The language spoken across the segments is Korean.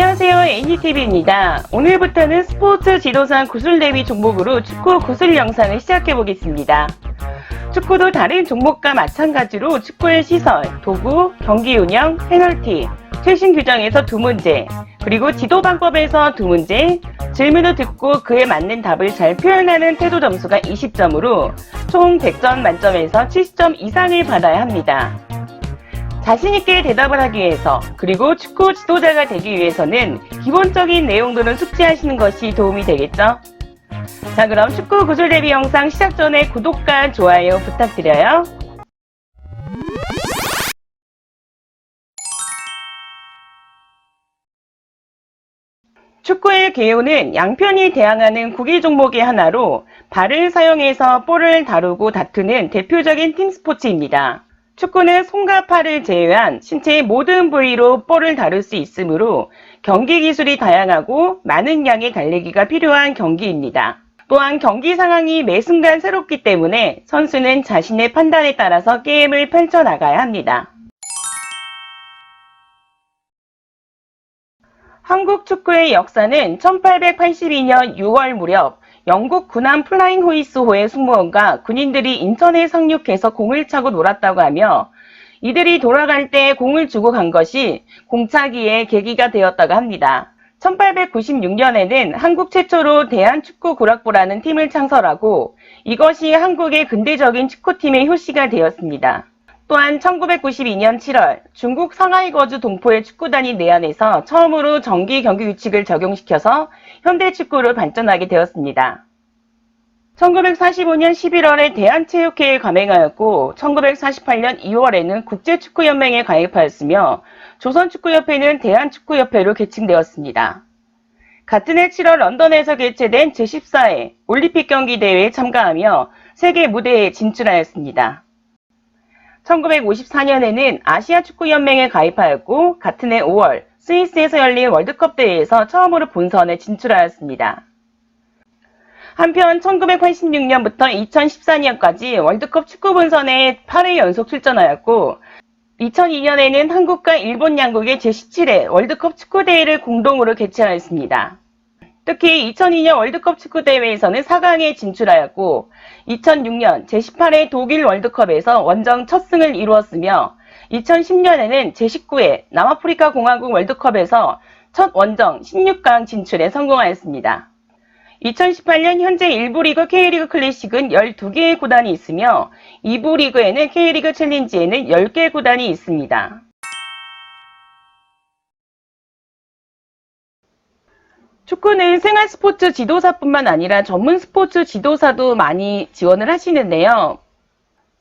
안녕하세요. NCTV입니다. 오늘부터는 스포츠 지도상 구슬 대비 종목으로 축구 구슬 영상을 시작해 보겠습니다. 축구도 다른 종목과 마찬가지로 축구의 시설, 도구, 경기 운영, 페널티, 최신 규정에서 두 문제, 그리고 지도 방법에서 두 문제, 질문을 듣고 그에 맞는 답을 잘 표현하는 태도 점수가 20점으로 총 100점 만점에서 70점 이상을 받아야 합니다. 자신있게 대답을 하기 위해서 그리고 축구 지도자가 되기 위해서는 기본적인 내용들은 숙지하시는 것이 도움이 되겠죠? 자 그럼 축구 구슬 대비 영상 시작 전에 구독과 좋아요 부탁드려요. 축구의 개요는 양편이 대항하는 구기 종목의 하나로 발을 사용해서 볼을 다루고 다투는 대표적인 팀 스포츠입니다. 축구는 손과 팔을 제외한 신체의 모든 부위로 볼을 다룰 수 있으므로 경기 기술이 다양하고 많은 양의 달리기가 필요한 경기입니다. 또한 경기 상황이 매 순간 새롭기 때문에 선수는 자신의 판단에 따라서 게임을 펼쳐나가야 합니다. 한국 축구의 역사는 1882년 6월 무렵 영국 군함 플라잉 호이스호의 승무원과 군인들이 인천에 상륙해서 공을 차고 놀았다고 하며 이들이 돌아갈 때 공을 주고 간 것이 공차기의 계기가 되었다고 합니다. 1896년에는 한국 최초로 대한축구구락부라는 팀을 창설하고 이것이 한국의 근대적인 축구팀의 효시가 되었습니다. 또한 1992년 7월 중국 상하이 거주 동포의 축구단이 내한해서 처음으로 정기 경기 규칙을 적용시켜서 현대 축구로 발전하게 되었습니다. 1945년 11월에 대한체육회에 가맹하였고 1948년 2월에는 국제축구연맹에 가입하였으며 조선축구협회는 대한축구협회로 개칭되었습니다. 같은 해 7월 런던에서 개최된 제14회 올림픽 경기 대회에 참가하며 세계 무대에 진출하였습니다. 1954년에는 아시아 축구연맹에 가입하였고 같은 해 5월 스위스에서 열린 월드컵 대회에서 처음으로 본선에 진출하였습니다. 한편 1986년부터 2014년까지 월드컵 축구 본선에 8회 연속 출전하였고 2002년에는 한국과 일본 양국의 제17회 월드컵 축구 대회를 공동으로 개최하였습니다. 특히 2002년 월드컵 축구 대회에서는 4강에 진출하였고 2006년 제18회 독일 월드컵에서 원정 첫 승을 이루었으며 2010년에는 제19회 남아프리카 공화국 월드컵에서 첫 원정 16강 진출에 성공하였습니다. 2018년 현재 1부 리그 K리그 클래식은 12개의 구단이 있으며 2부 리그에는 K리그 챌린지에는 10개 구단이 있습니다. 축구는 생활 스포츠 지도사뿐만 아니라 전문 스포츠 지도사도 많이 지원을 하시는데요.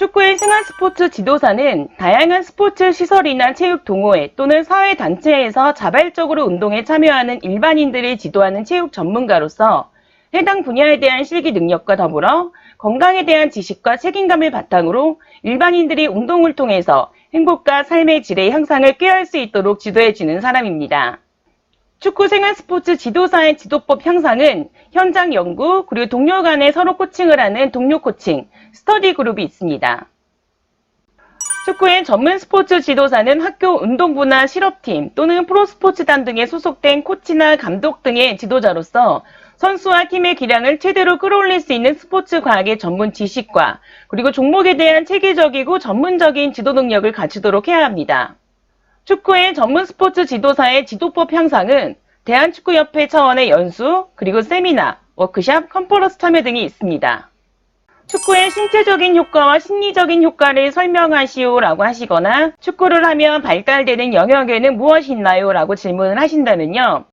축구의 생활 스포츠 지도사는 다양한 스포츠 시설이나 체육 동호회 또는 사회 단체에서 자발적으로 운동에 참여하는 일반인들을 지도하는 체육 전문가로서 해당 분야에 대한 실기 능력과 더불어 건강에 대한 지식과 책임감을 바탕으로 일반인들이 운동을 통해서 행복과 삶의 질의 향상을 꾀할 수 있도록 지도해 주는 사람입니다. 축구 생활 스포츠 지도사의 지도법 향상은 현장 연구 그리고 동료 간에 서로 코칭을 하는 동료 코칭, 스터디 그룹이 있습니다. 축구의 전문 스포츠 지도사는 학교 운동부나 실업팀 또는 프로스포츠단 등에 소속된 코치나 감독 등의 지도자로서 선수와 팀의 기량을 최대로 끌어올릴 수 있는 스포츠 과학의 전문 지식과 그리고 종목에 대한 체계적이고 전문적인 지도 능력을 갖추도록 해야 합니다. 축구의 전문 스포츠 지도사의 지도법 향상은 대한축구협회 차원의 연수, 그리고 세미나, 워크샵, 컨퍼런스 참여 등이 있습니다. 축구의 신체적인 효과와 심리적인 효과를 설명하시오라고 하시거나 축구를 하면 발달되는 영역에는 무엇이 있나요? 라고 질문을 하신다면요.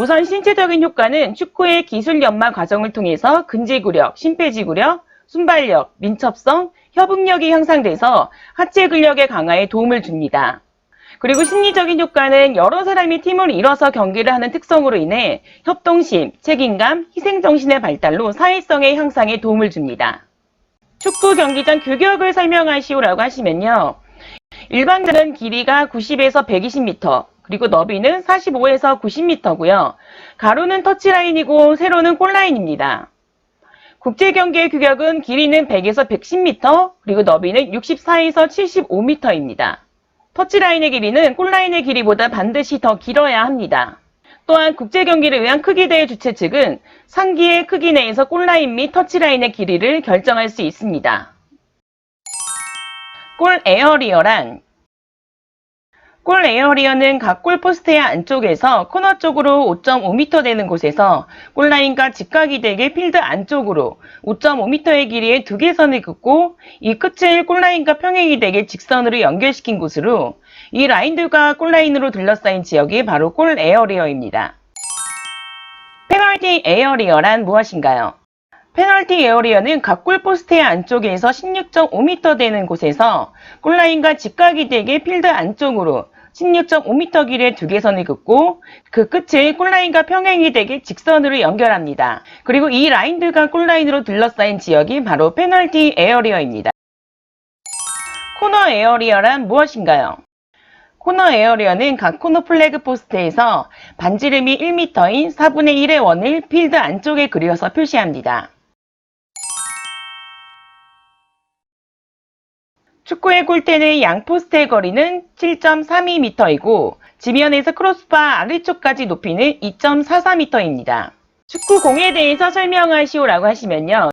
우선 신체적인 효과는 축구의 기술 연마 과정을 통해서 근지구력, 심폐지구력, 순발력, 민첩성, 협응력이 향상돼서 하체 근력의 강화에 도움을 줍니다. 그리고 심리적인 효과는 여러 사람이 팀을 이뤄서 경기를 하는 특성으로 인해 협동심, 책임감, 희생정신의 발달로 사회성의 향상에 도움을 줍니다. 축구 경기 전 규격을 설명하시오라고 하시면요. 일반적은 길이가 90에서 120m, 그리고 너비는 45에서 90m고요. 가로는 터치라인이고 세로는 골라인입니다. 국제 경기의 규격은 길이는 100에서 110m, 그리고 너비는 64에서 75m입니다. 터치라인의 길이는 골라인의 길이보다 반드시 더 길어야 합니다. 또한 국제 경기를 위한 크기 대회 주최 측은 상기의 크기 내에서 골라인 및 터치라인의 길이를 결정할 수 있습니다. 골 에어리어란 골 에어리어는 각 골 포스트의 안쪽에서 코너 쪽으로 5.5m 되는 곳에서 골라인과 직각이 되게 필드 안쪽으로 5.5m의 길이의 두 개 선을 긋고 이 끝을 골라인과 평행이 되게 직선으로 연결시킨 곳으로 이 라인들과 골라인으로 둘러싸인 지역이 바로 골 에어리어입니다. 페널티 에어리어란 무엇인가요? 페널티 에어리어는 각 골포스트의 안쪽에서 16.5m 되는 곳에서 골라인과 직각이 되게 필드 안쪽으로 16.5m 길이의 두 개 선을 긋고 그 끝을 골라인과 평행이 되게 직선으로 연결합니다. 그리고 이 라인들과 골라인으로 둘러싸인 지역이 바로 페널티 에어리어입니다. 코너 에어리어란 무엇인가요? 코너 에어리어는 각 코너 플래그 포스트에서 반지름이 1m인 4분의 1의 원을 필드 안쪽에 그려서 표시합니다. 축구의 골대는 양 포스트의 거리는 7.32m이고 지면에서 크로스바 아래쪽까지 높이는 2.44m입니다. 축구공에 대해서 설명하시오라고 하시면요.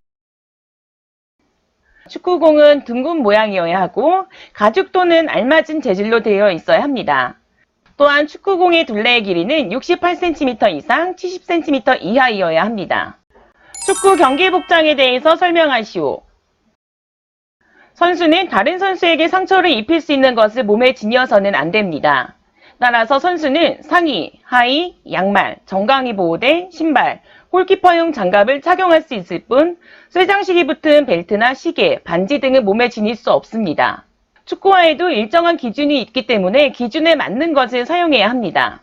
축구공은 둥근 모양이어야 하고 가죽 또는 알맞은 재질로 되어 있어야 합니다. 또한 축구공의 둘레의 길이는 68cm 이상 70cm 이하이어야 합니다. 축구 경기 복장에 대해서 설명하시오. 선수는 다른 선수에게 상처를 입힐 수 있는 것을 몸에 지녀서는 안 됩니다. 따라서 선수는 상의, 하의, 양말, 정강이 보호대, 신발, 골키퍼용 장갑을 착용할 수 있을 뿐 쇠장식이 붙은 벨트나 시계, 반지 등을 몸에 지닐 수 없습니다. 축구화에도 일정한 기준이 있기 때문에 기준에 맞는 것을 사용해야 합니다.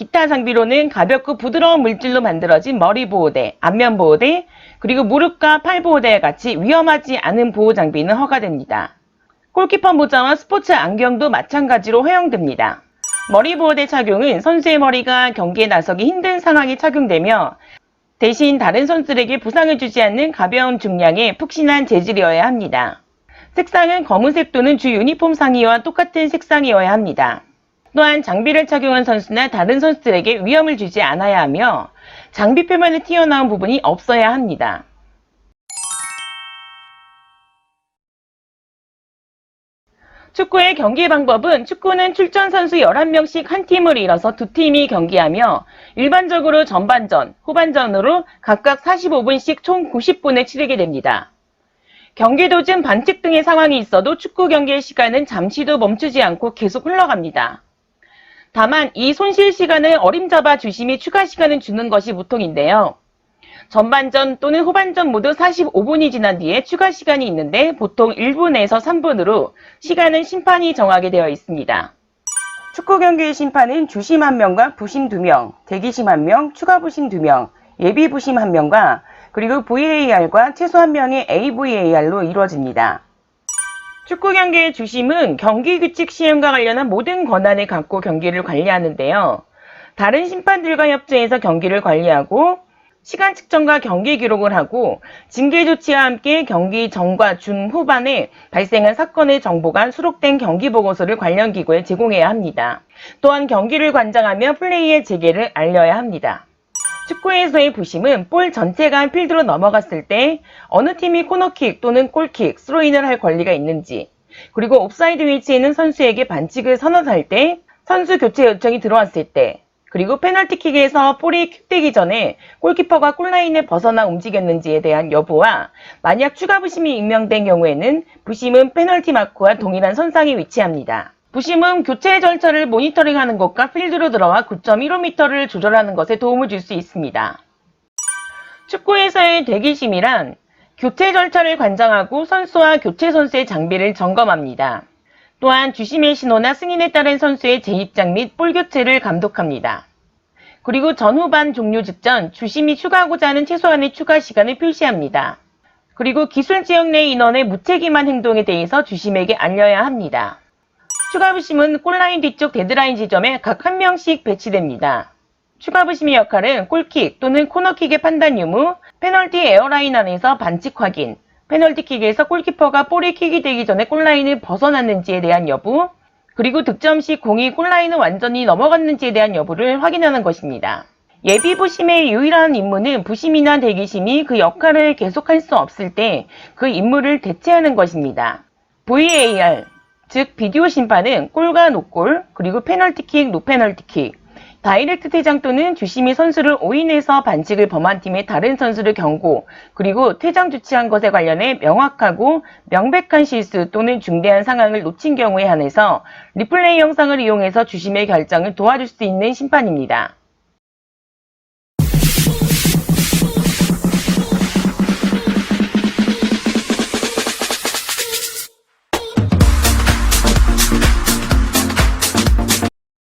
기타 장비로는 가볍고 부드러운 물질로 만들어진 머리 보호대, 안면 보호대, 그리고 무릎과 팔 보호대와 같이 위험하지 않은 보호 장비는 허가됩니다. 골키퍼 모자와 스포츠 안경도 마찬가지로 허용됩니다. 머리 보호대 착용은 선수의 머리가 경기에 나서기 힘든 상황이 착용되며 대신 다른 선수들에게 부상을 주지 않는 가벼운 중량의 푹신한 재질이어야 합니다. 색상은 검은색 또는 주 유니폼 상의와 똑같은 색상이어야 합니다. 또한 장비를 착용한 선수나 다른 선수들에게 위험을 주지 않아야 하며 장비 표면에 튀어나온 부분이 없어야 합니다. 축구의 경기 방법은 축구는 출전 선수 11명씩 한 팀을 이뤄서 두 팀이 경기하며 일반적으로 전반전, 후반전으로 각각 45분씩 총 90분을 치르게 됩니다. 경기 도중 반칙 등의 상황이 있어도 축구 경기의 시간은 잠시도 멈추지 않고 계속 흘러갑니다. 다만 이 손실 시간을 어림잡아 주심이 추가 시간을 주는 것이 보통인데요. 전반전 또는 후반전 모두 45분이 지난 뒤에 추가 시간이 있는데 보통 1분에서 3분으로 시간은 심판이 정하게 되어 있습니다. 축구 경기의 심판은 주심 1명과 부심 2명, 대기심 1명, 추가 부심 2명, 예비 부심 1명과 그리고 VAR과 최소 1명의 AVAR로 이루어집니다. 축구 경기의 주심은 경기 규칙 시행과 관련한 모든 권한을 갖고 경기를 관리하는데요. 다른 심판들과 협조해서 경기를 관리하고 시간 측정과 경기 기록을 하고 징계 조치와 함께 경기 전과 중 후반에 발생한 사건의 정보가 수록된 경기 보고서를 관련 기구에 제공해야 합니다. 또한 경기를 관장하며 플레이의 재개를 알려야 합니다. 축구에서의 부심은 볼 전체가 필드로 넘어갔을 때 어느 팀이 코너킥 또는 골킥, 스로인을 할 권리가 있는지 그리고 옵사이드 위치에 있는 선수에게 반칙을 선언할 때 선수 교체 요청이 들어왔을 때 그리고 페널티킥에서 볼이 킥되기 전에 골키퍼가 골라인을 벗어나 움직였는지에 대한 여부와 만약 추가 부심이 임명된 경우에는 부심은 페널티 마크와 동일한 선상에 위치합니다. 부심은 교체 절차를 모니터링하는 것과 필드로 들어와 9.15m를 조절하는 것에 도움을 줄 수 있습니다. 축구에서의 대기심이란 교체 절차를 관장하고 선수와 교체 선수의 장비를 점검합니다. 또한 주심의 신호나 승인에 따른 선수의 재입장 및 볼 교체를 감독합니다. 그리고 전후반 종료 직전 주심이 추가하고자 하는 최소한의 추가 시간을 표시합니다. 그리고 기술 지역 내 인원의 무책임한 행동에 대해서 주심에게 알려야 합니다. 추가 부심은 골라인 뒤쪽 데드라인 지점에 각 한 명씩 배치됩니다. 추가 부심의 역할은 골킥 또는 코너킥의 판단 유무, 페널티 에어라인 안에서 반칙 확인, 페널티킥에서 골키퍼가 볼이 킥이 되기 전에 골라인을 벗어났는지에 대한 여부, 그리고 득점 시 공이 골라인을 완전히 넘어갔는지에 대한 여부를 확인하는 것입니다. 예비 부심의 유일한 임무는 부심이나 대기심이 그 역할을 계속할 수 없을 때 그 임무를 대체하는 것입니다. VAR, 즉 비디오 심판은 골과 노골, 그리고 페널티킥, 노페널티킥, 다이렉트 퇴장 또는 주심이 선수를 오인해서 반칙을 범한 팀의 다른 선수를 경고, 그리고 퇴장 조치한 것에 관련해 명확하고 명백한 실수 또는 중대한 상황을 놓친 경우에 한해서 리플레이 영상을 이용해서 주심의 결정을 도와줄 수 있는 심판입니다.